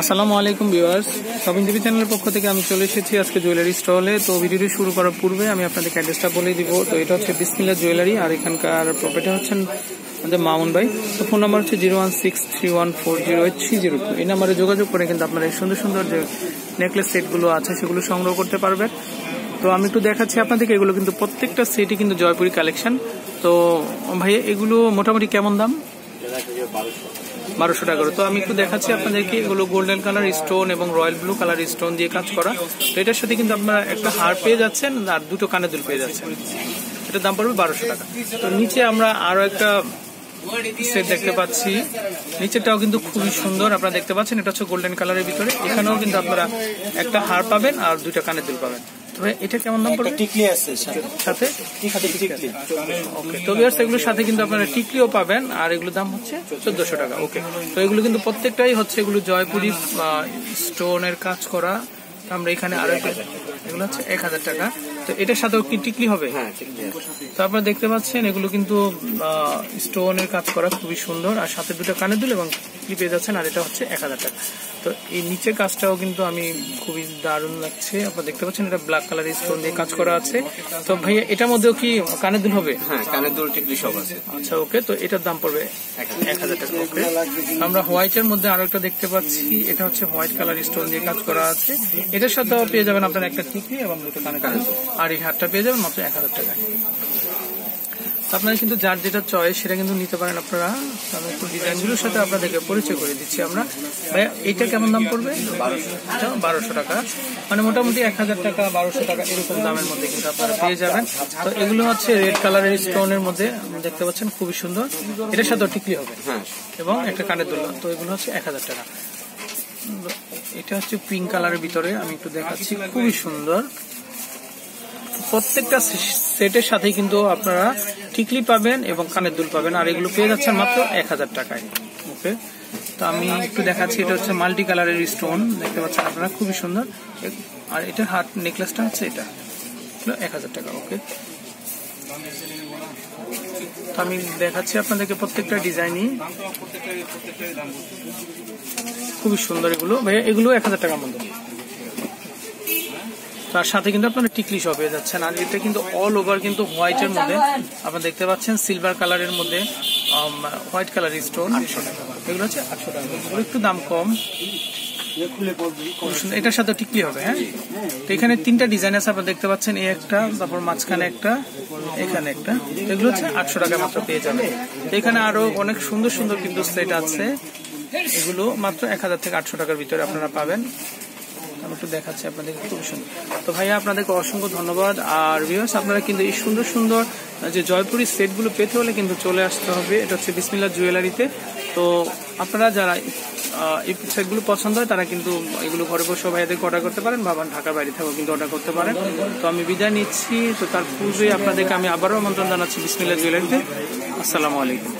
আসসালামু আলাইকুম viewers. Shopping TV চ্যানেলের পক্ষ থেকে আমি চলে এসেছি আজকে জুয়েলারি স্টলে। তো ভিডিওটি শুরু করার পূর্বে আমি আপনাদের অ্যাড্রেসটা বলে দিব। তো এটা হচ্ছে বিসমিল্লা জুয়েলারি আর এখানকার প্রপার্টি হচ্ছেন আমাদের মামুন ভাই। তো ফোন নাম্বার হচ্ছে zero one six three one four zero eight three zero two. এই নাম্বারে যোগাযোগ করে কিন্তু আপনারা এই সুন্দর সুন্দর যে নেকলেস সেটগুলো আছে সেগুলো সংগ্রহ করতে পারবেন। তো আমি একটু দেখাচ্ছি আপনাদেরকে, এগুলো কিন্তু প্রত্যেকটা সেটই কিন্তু জয়পুরি কালেকশন তো ভাই এগুলো মোটামুটি কেমন দাম? বারোশো টাকা করে। তো আমি একটু দেখাচ্ছি আপনাদেরকে এগুলো গোল্ডেন কালার স্টোন এবং রয়্যাল ব্লু কালার স্টোন দিয়ে কাজ করা। তো এটার সাথে কিন্তু আপনারা একটা হার পেয়ে যাচ্ছেন আর দুটো কানে দুল পেয়ে যাচ্ছেন। এটার দাম পড়বে বারোশো টাকা। তো নিচে আমরা আরও একটা সেট দেখতে পাচ্ছি। নিচেরটাও কিন্তু খুবই সুন্দর আপনারা দেখতে পাচ্ছেন। এটা হচ্ছে গোল্ডেন কালারের ভিতরে। এখানেও কিন্তু আপনারা একটা হার পাবেন আর দুইটা কানে দুল পাবেন। এটা কেমন দাম পড়বে? টিকলি আছে সাথে। টিকলি ওকে তো এগুলোর সাথে কিন্তু আপনারা টিকলিও পাবেন আর এগুলোর দাম হচ্ছে চোদ্দশো টাকা। ওকে তো এগুলো কিন্তু প্রত্যেকটাই হচ্ছে এগুলো জয়পুরি স্টোনের কাজ করা। আমরা এখানে আরও একটা এগুলো হচ্ছে এক হাজার টাকা। তো এটার সাথেও কি টিকলি হবে? হ্যাঁ তো আপনারা দেখতে পাচ্ছেন এগুলো কিন্তু স্টোনের কাজ করা খুবই সুন্দর। আর সাথে দুটো কানে দুল এবং টিকলি পেয়ে যাচ্ছেন আর এটা হচ্ছে এক হাজার টাকা। তো এই নিচের কাজটাও কিন্তু আমি খুবই দারুণ লাগছে। আপনারা দেখতে পাচ্ছেন এটা ব্ল্যাক কালারের স্টোন দিয়ে কাজ করা আছে। তো ভাইয়া এটার মধ্যেও কি কানে দুল হবে? হ্যাঁ কানের দুল টিকলি সব আছে। আচ্ছা ওকে। তো এটার দাম পড়বে এক হাজার টাকা ওকে। আমরা হোয়াইটের মধ্যে আরও একটা দেখতে পাচ্ছি। এটা হচ্ছে হোয়াইট কালার স্টোন দিয়ে কাজ করা আছে। এটার সাথেও পেয়ে যাবেন আপনার একটা এবং দুটো কানে কানে আর এই হারটা পেয়ে যাবেন মাত্র এক হাজার টাকায়। আপনারা কিন্তু যার যেটা চয়েস সেটা কিন্তু নিতে পারেন আপনারা। ডিজাইনগুলোর সাথে আপনাদেরকে পরিচয় করে দিচ্ছি আমরা। ভাইয়া এইটা কেমন দাম পড়বে? এটা বারোশো টাকা। মানে মোটামুটি এক হাজার টাকা বারোশো টাকা এরকম দামের মধ্যে কিন্তু আপনারা পেয়ে যাবেন। তো এগুলো হচ্ছে রেড কালারের স্টোনের মধ্যে দেখতে পাচ্ছেন খুবই সুন্দর। এটার সাথেও টিকলি হবে। হ্যাঁ। এবং একটা কানের দোলনা। তো এগুলো হচ্ছে এক হাজার টাকা। এটা হচ্ছে পিঙ্ক কালারের ভিতরে, আমি একটু দেখাচ্ছি, খুবই সুন্দর। প্রত্যেকটা সেটের সাথে কিন্তু আপনারা টিকলি পাবেন এবং কানের দুল পাবেন, আর এগুলো পেয়ে যাচ্ছেন মাত্র এক হাজার টাকায়। ওকে? তো আমি একটু দেখাচ্ছি, এটা হচ্ছে মাল্টি কালারের স্টোন দেখতে পাচ্ছেন আপনারা, খুবই সুন্দর। আর এটা হাত নেকলেসটা হচ্ছে এটা এক হাজার টাকা, ওকে? তো আমি দেখাচ্ছি আপনাদেরকে প্রত্যেকটা ডিজাইনই। খুবই সুন্দর এগুলো। ভাইয়া, এগুলো এক হাজার টাকার মধ্যে। তার সাথে কিন্তু আপনারা টিকলি সহ পেয়ে যাচ্ছেন আর এটা কিন্তু অল ওভার কিন্তু হোয়াইটের মধ্যে। আপনারা দেখতে পাচ্ছেন সিলভার কালারের মধ্যে হোয়াইট কালার স্টোন এগুলো হচ্ছে আটশো টাকা। একটু দাম কম। এটার সাথে টিকলি হবে হ্যাঁ? তো এখানে তিনটা ডিজাইন আছে আপনারা দেখতে পাচ্ছেন এই একটা তারপর মাঝখানে একটা এখানে একটা। এগুলো হচ্ছে আটশো টাকা মাত্র পেয়ে যাবে এখানে আরও অনেক সুন্দর সুন্দর কিন্তু সেট আছে। এগুলো মাত্র এক হাজার থেকে আটশো টাকার ভিতরে আপনারা পাবেন। আমি একটু দেখাচ্ছি আপনাদেরকে খুব সুন্দর তো ভাইয়া, আপনাদেরকে অসংখ্য ধন্যবাদ। আর ভিউয়ার্স আপনারা কিন্তু এই সুন্দর সুন্দর যে জয়পুরি সেটগুলো পেতে হলে কিন্তু চলে আসতে হবে। এটা হচ্ছে বিসমিল্লা জুয়েলারিতে। তো আপনারা যারা এই সেটগুলো পছন্দ হয়, তারা কিন্তু এগুলো ঘরে বসে ভাইয়াদেরকে অর্ডার করতে পারেন। বা ঢাকার বাইরে থেকেও কিন্তু অর্ডার করতে পারেন। তো আমি বিদায় নিচ্ছি। তো তার পূর্বে আপনাদেরকে আমি আবারও আমন্ত্রণ জানাচ্ছি বিসমিল্লা জুয়েলারিতে। আসসালামু আলাইকুম।